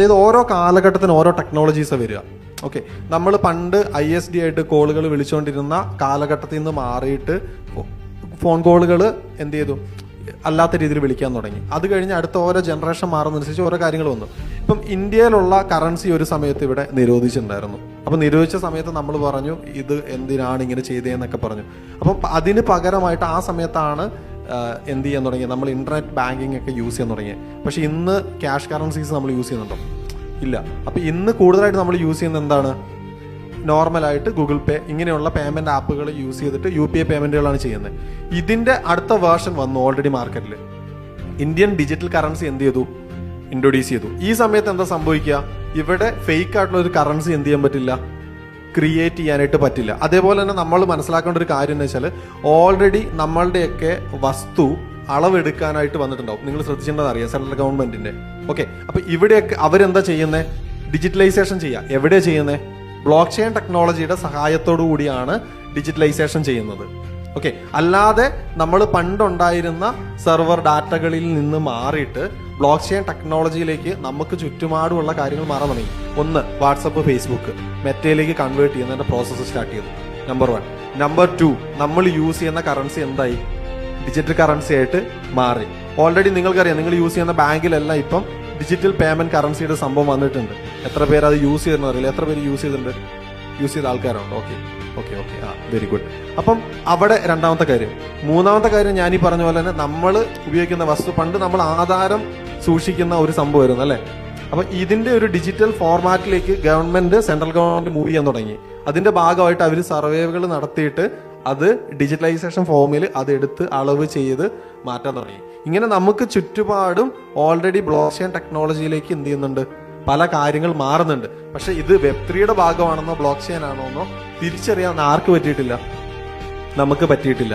അതായത് ഓരോ കാലഘട്ടത്തിന് ഓരോ ടെക്നോളജീസ് വരിക. ഓക്കെ നമ്മൾ പണ്ട് ഐ എസ് ഡി ആയിട്ട് കോളുകൾ വിളിച്ചുകൊണ്ടിരുന്ന കാലഘട്ടത്തിൽ നിന്ന് മാറിയിട്ട് ഫോൺ കോളുകൾ എന്ത് ചെയ്തു? അല്ലാത്ത രീതിയിൽ വിളിക്കാൻ തുടങ്ങി. അത് കഴിഞ്ഞ് അടുത്ത ഓരോ ജനറേഷൻ മാറുന്നതനുസരിച്ച് ഓരോ കാര്യങ്ങൾ വന്നു. ഇപ്പം ഇന്ത്യയിലുള്ള കറൻസി ഒരു സമയത്ത് ഇവിടെ നിരോധിച്ചിട്ടുണ്ടായിരുന്നു. അപ്പം നിരോധിച്ച സമയത്ത് നമ്മൾ പറഞ്ഞു ഇത് എന്തിനാണ് ഇങ്ങനെ ചെയ്തതെന്നൊക്കെ പറഞ്ഞു. അപ്പം അതിന് പകരമായിട്ട് ആ സമയത്താണ് എന്ത് ചെയ്യാൻ തുടങ്ങി? നമ്മൾ ഇന്റർനെറ്റ് ബാങ്കിങ് ഒക്കെ യൂസ് ചെയ്യാൻ തുടങ്ങി. പക്ഷേ ഇന്ന് ക്യാഷ് കറൻസീസ് നമ്മൾ യൂസ് ചെയ്യുന്നുണ്ടോ? ഇല്ല. അപ്പോൾ ഇന്ന് കൂടുതലായിട്ട് നമ്മൾ യൂസ് ചെയ്യുന്നത് എന്താണ്? നോർമലായിട്ട് ഗൂഗിൾ പേ ഇങ്ങനെയുള്ള പേയ്മെന്റ് ആപ്പുകൾ യൂസ് ചെയ്തിട്ട് യു പി ഐ പേയ്മെന്റുകളാണ് ചെയ്യുന്നത്. ഇതിന്റെ അടുത്ത വേർഷൻ വന്നു ഓൾറെഡി മാർക്കറ്റിൽ ഇന്ത്യൻ ഡിജിറ്റൽ കറൻസി എന്ത് ചെയ്തു? ഇൻട്രൊഡ്യൂസ് ചെയ്തു. ഈ സമയത്ത് എന്താ സംഭവിക്കുക? ഇവിടെ ഫേക്ക് ആയിട്ടുള്ള ഒരു കറൻസി എന്ത് ചെയ്യാൻ പറ്റില്ല? ക്രിയേറ്റ് ചെയ്യാനായിട്ട് പറ്റില്ല. അതേപോലെ തന്നെ നമ്മൾ മനസ്സിലാക്കേണ്ട ഒരു കാര്യം എന്ന് വെച്ചാൽ ഓൾറെഡി നമ്മളുടെയൊക്കെ വസ്തു അളവെടുക്കാനായിട്ട് വന്നിട്ടുണ്ടാവും. നിങ്ങൾ ശ്രദ്ധിക്കേണ്ടത് അറിയാം സെൻട്രൽ ഗവൺമെന്റിന്റെ ഓക്കെ അപ്പൊ ഇവിടെയൊക്കെ അവരെന്താ ചെയ്യുന്നത് ഡിജിറ്റലൈസേഷൻ ചെയ്യുക. എവിടെയാണ് ചെയ്യുന്നത് ബ്ലോക്ക് ചെയിൻ ടെക്നോളജിയുടെ സഹായത്തോടു കൂടിയാണ് ഡിജിറ്റലൈസേഷൻ ചെയ്യുന്നത്. ഓക്കെ അല്ലാതെ നമ്മൾ പണ്ടുണ്ടായിരുന്ന സെർവർ ഡാറ്റകളിൽ നിന്ന് മാറിയിട്ട് ബ്ലോക്ക് ചെയിൻ ടെക്നോളജിയിലേക്ക് നമുക്ക് ചുറ്റുപാടുമുള്ള കാര്യങ്ങൾ മാറാൻ തുടങ്ങി. ഒന്ന് വാട്സപ്പ് ഫേസ്ബുക്ക് മെറ്റയിലേക്ക് കൺവേർട്ട് ചെയ്യുന്നതിന്റെ പ്രോസസ്സ് സ്റ്റാർട്ട് ചെയ്തു. നമ്പർ വൺ നമ്പർ ടു നമ്മൾ യൂസ് ചെയ്യുന്ന കറൻസി എന്തായി? ഡിജിറ്റൽ കറൻസി ആയിട്ട് മാറി. ഓൾറെഡി നിങ്ങൾക്കറിയാം നിങ്ങൾ യൂസ് ചെയ്യുന്ന ബാങ്കിലെല്ലാം ഇപ്പം ഡിജിറ്റൽ പേയ്മെന്റ് കറൻസിയുടെ സംഭവം വന്നിട്ടുണ്ട്. എത്ര പേര് അത് യൂസ് ചെയ്തെന്ന് അറിയില്ല എത്ര പേര് യൂസ് ചെയ്തിട്ടുണ്ട്? യൂസ് ചെയ്ത ആൾക്കാരുണ്ട്? ഓക്കെ ഓക്കെ ഓക്കെ ആ വെരി ഗുഡ് അപ്പം അവിടെ രണ്ടാമത്തെ കാര്യം. മൂന്നാമത്തെ കാര്യം ഞാൻ ഈ പറഞ്ഞ പോലെ തന്നെ നമ്മൾ ഉപയോഗിക്കുന്ന വസ്തു പണ്ട് നമ്മൾ ആധാരം സൂക്ഷിക്കുന്ന ഒരു സംഭവമായിരുന്നു അല്ലേ? അപ്പൊ ഇതിന്റെ ഒരു ഡിജിറ്റൽ ഫോർമാറ്റിലേക്ക് ഗവൺമെന്റ് സെൻട്രൽ ഗവൺമെന്റ് മൂവ് ചെയ്യാൻ തുടങ്ങി. അതിന്റെ ഭാഗമായിട്ട് അവർ സർവേകൾ നടത്തിയിട്ട് അത് ഡിജിറ്റലൈസേഷൻ ഫോമിൽ അത് എടുത്ത് അളവ് ചെയ്ത് മാറ്റാൻ തുടങ്ങി. ഇങ്ങനെ നമുക്ക് ചുറ്റുപാടും ഓൾറെഡി ബ്ലോക്ക് ചെയിൻ ടെക്നോളജിയിലേക്ക് എന്ത് ചെയ്യുന്നുണ്ട്? പല കാര്യങ്ങൾ മാറുന്നുണ്ട്. പക്ഷെ ഇത് വെബ് ത്രീയുടെ ഭാഗമാണെന്നോ ബ്ലോക്ക് ചെയിൻ ആണോ എന്നോ തിരിച്ചറിയാൻ ആർക്ക് പറ്റിയിട്ടില്ല. നമുക്ക് പറ്റിയിട്ടില്ല.